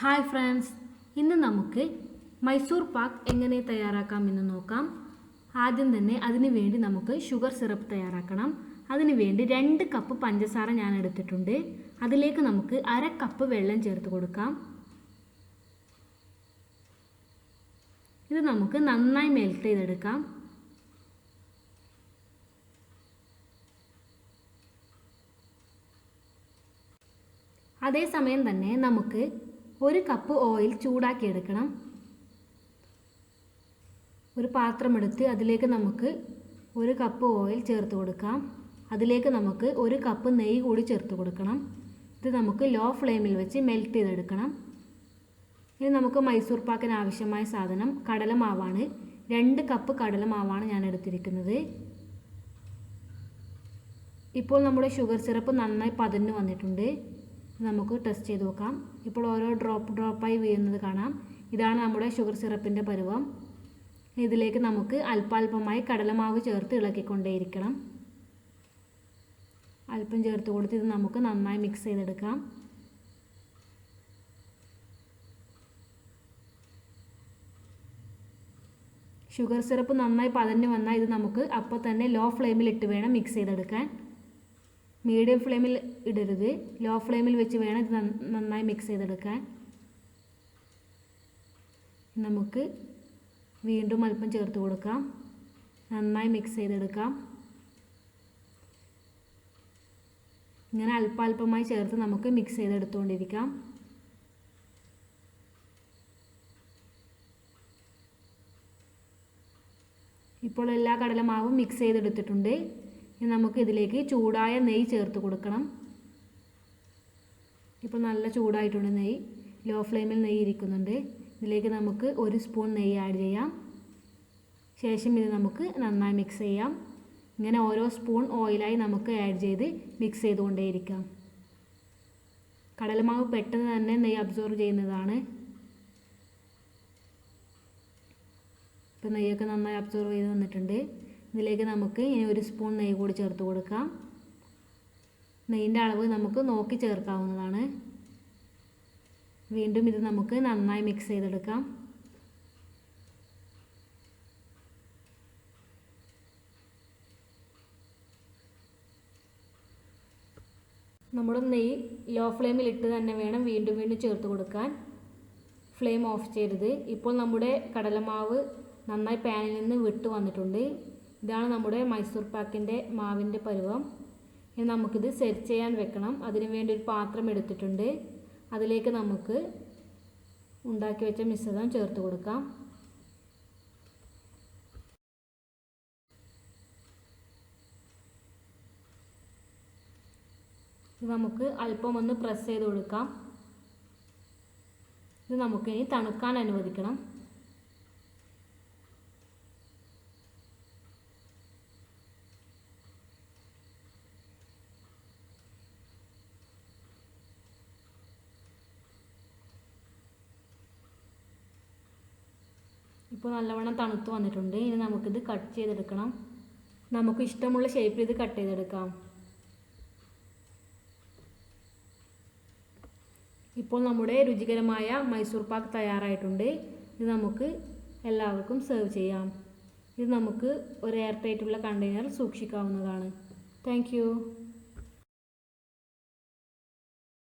Hi friends ഇന്ന് നമുക്ക് മൈസൂർ പാക്ക് എങ്ങനെ തയ്യാറാക്കാം എന്ന് നോക്കാം. ആദ്യം തന്നെ അതിന് വേണ്ടി നമുക്ക് ഷുഗർ സിറപ്പ് തയ്യാറാക്കണം. അതിന് വേണ്ടി രണ്ട് കപ്പ് പഞ്ചസാര ഞാൻ എടുത്തിട്ടുണ്ട്. അതിലേക്ക് നമുക്ക് അര കപ്പ് വെള്ളം ചേർത്ത് കൊടുക്കാം. ഇത് നമുക്ക് നന്നായി മെൽറ്റ് ചെയ്തെടുക്കാം. അതേസമയം തന്നെ നമുക്ക് ഒരു കപ്പ് ഓയിൽ ചൂടാക്കിയെടുക്കണം ഒരു പാത്രമെടുത്ത് അതിലേക്ക് നമുക്ക് ഒരു കപ്പ് ഓയിൽ ചേർത്ത് കൊടുക്കാം. അതിലേക്ക് നമുക്ക് ഒരു കപ്പ് നെയ്യ് കൂടി ചേർത്ത് കൊടുക്കണം. ഇത് നമുക്ക് ലോ ഫ്ലെയിമിൽ വെച്ച് മെൽറ്റ് ചെയ്തെടുക്കണം. ഇനി നമുക്ക് മൈസൂർ പാക്കിന് ആവശ്യമായ സാധനം കടലമാവാണ് രണ്ട് കപ്പ് കടലമാവാണ് ഞാൻ എടുത്തിരിക്കുന്നത്. ഇപ്പോൾ നമ്മുടെ ഷുഗർ സിറപ്പ് നന്നായി പതഞ്ഞു വന്നിട്ടുണ്ട്. നമുക്ക് ടെസ്റ്റ് ചെയ്ത് നോക്കാം. ഇപ്പോൾ ഓരോ ഡ്രോപ്പ് ഡ്രോപ്പായി വീഴുന്നത് കാണാം. ഇതാണ് നമ്മുടെ ഷുഗർ സിറപ്പിന്റെ പരുവം. ഇതിലേക്ക് നമുക്ക് അല്പാൽപമായി കടലമാവ് ചേർത്ത് ഇളക്കിക്കൊണ്ടേയിരിക്കണം. അല്പം ചേർത്ത് കൊടുത്ത് ഇത് നമുക്ക് നന്നായി മിക്സ് ചെയ്തെടുക്കാം. ഷുഗർ സിറപ്പ് നന്നായി പതഞ്ഞ് വന്നാൽ ഇത് നമുക്ക് അപ്പോൾ തന്നെ ലോ ഫ്ലെയിമിലിട്ട് വേണം മിക്സ് ചെയ്തെടുക്കാൻ. മീഡിയം ഫ്ലെയിമിൽ ഇടരുത്. ലോ ഫ്ലെയിമിൽ വെച്ച് വേണം ഇത് നന്നായി മിക്സ് ചെയ്തെടുക്കാൻ. നമുക്ക് വീണ്ടും അല്പം ചേർത്ത് കൊടുക്കാം. നന്നായി മിക്സ് ചെയ്തെടുക്കാം. ഇങ്ങനെ അല്പാൽപമായി ചേർത്ത് നമുക്ക് മിക്സ് ചെയ്തെടുത്തുകൊണ്ടിരിക്കാം ഇപ്പോൾ എല്ലാ കടലമാവും മിക്സ് ചെയ്തെടുത്തിട്ടുണ്ട്. ഇനി നമുക്ക് ഇതിലേക്ക് ചൂടായ നെയ്യ് ചേർത്ത് കൊടുക്കണം. ഇപ്പോൾ നല്ല ചൂടായിട്ടുണ്ട് നെയ്യ്. ലോ ഫ്ലെയിമിൽ നെയ്യ് ഇരിക്കുന്നുണ്ട്. ഇതിലേക്ക് നമുക്ക് ഒരു സ്പൂൺ നെയ്യ് ആഡ് ചെയ്യാം. ശേഷം ഇത് നമുക്ക് നന്നായി മിക്സ് ചെയ്യാം. ഇങ്ങനെ ഓരോ സ്പൂൺ ഓയിലായി നമുക്ക് ആഡ് ചെയ്ത് മിക്സ് ചെയ്തുകൊണ്ടേയിരിക്കാം. കടലമാവ് പെട്ടെന്ന് തന്നെ നെയ്യ് അബ്സോർവ് ചെയ്യുന്നതാണ്. ഇപ്പം നെയ്യൊക്കെ നന്നായി അബ്സോർവ് ചെയ്ത് വന്നിട്ടുണ്ട്. ഇതിലേക്ക് നമുക്ക് ഇനി ഒരു സ്പൂൺ നെയ്യ് കൂടി ചേർത്ത് കൊടുക്കാം. നെയ്യിന്റെ അളവ് നമുക്ക് നോക്കി ചേർക്കാവുന്നതാണ്. വീണ്ടും ഇത് നമുക്ക് നന്നായി മിക്സ് ചെയ്തെടുക്കാം. നമ്മുടെ നെയ്യ് ലോ ഫ്ലെയിമിൽ ഇട്ട് തന്നെ വേണം വീണ്ടും വീണ്ടും ചേർത്ത് കൊടുക്കാൻ. ഫ്ലെയിം ഓഫ് ചെയ്യരുത്. ഇപ്പോൾ നമ്മുടെ കടലമാവ് നന്നായി പാനിൽ നിന്ന് വിട്ട് വന്നിട്ടുണ്ട്. ഇതാണ് നമ്മുടെ മൈസൂർ പാക്കിന്റെ മാവിന്റെ പരുവം. ഇനി നമുക്കിത് സെറ്റ് ചെയ്യാൻ വെക്കണം. അതിന് വേണ്ടി ഒരു പാത്രം എടുത്തിട്ടുണ്ട്. അതിലേക്ക് നമുക്ക് ഉണ്ടാക്കി വെച്ച മിശ്രിതം ചേർത്ത് കൊടുക്കാം. നമുക്ക് അല്പം ഒന്ന് പ്രസ് ചെയ്ത് കൊടുക്കാം. ഇത് നമുക്കിനി തണുക്കാൻ അനുവദിക്കണം. ഇപ്പോൾ നല്ലവണ്ണം തണുത്ത് വന്നിട്ടുണ്ട്. ഇനി നമുക്കിത് കട്ട് ചെയ്തെടുക്കണം. നമുക്ക് ഇഷ്ടമുള്ള ഷേപ്പിൽ ഇത് കട്ട് ചെയ്തെടുക്കാം. ഇപ്പോൾ നമ്മുടെ രുചികരമായ മൈസൂർ പാക്ക് തയ്യാറായിട്ടുണ്ട്. ഇത് നമുക്ക് എല്ലാവർക്കും സെർവ് ചെയ്യാം. ഇത് നമുക്ക് ഒരു എയർ ടൈറ്റുള്ള കണ്ടെയ്നർ സൂക്ഷിക്കാവുന്നതാണ്. താങ്ക്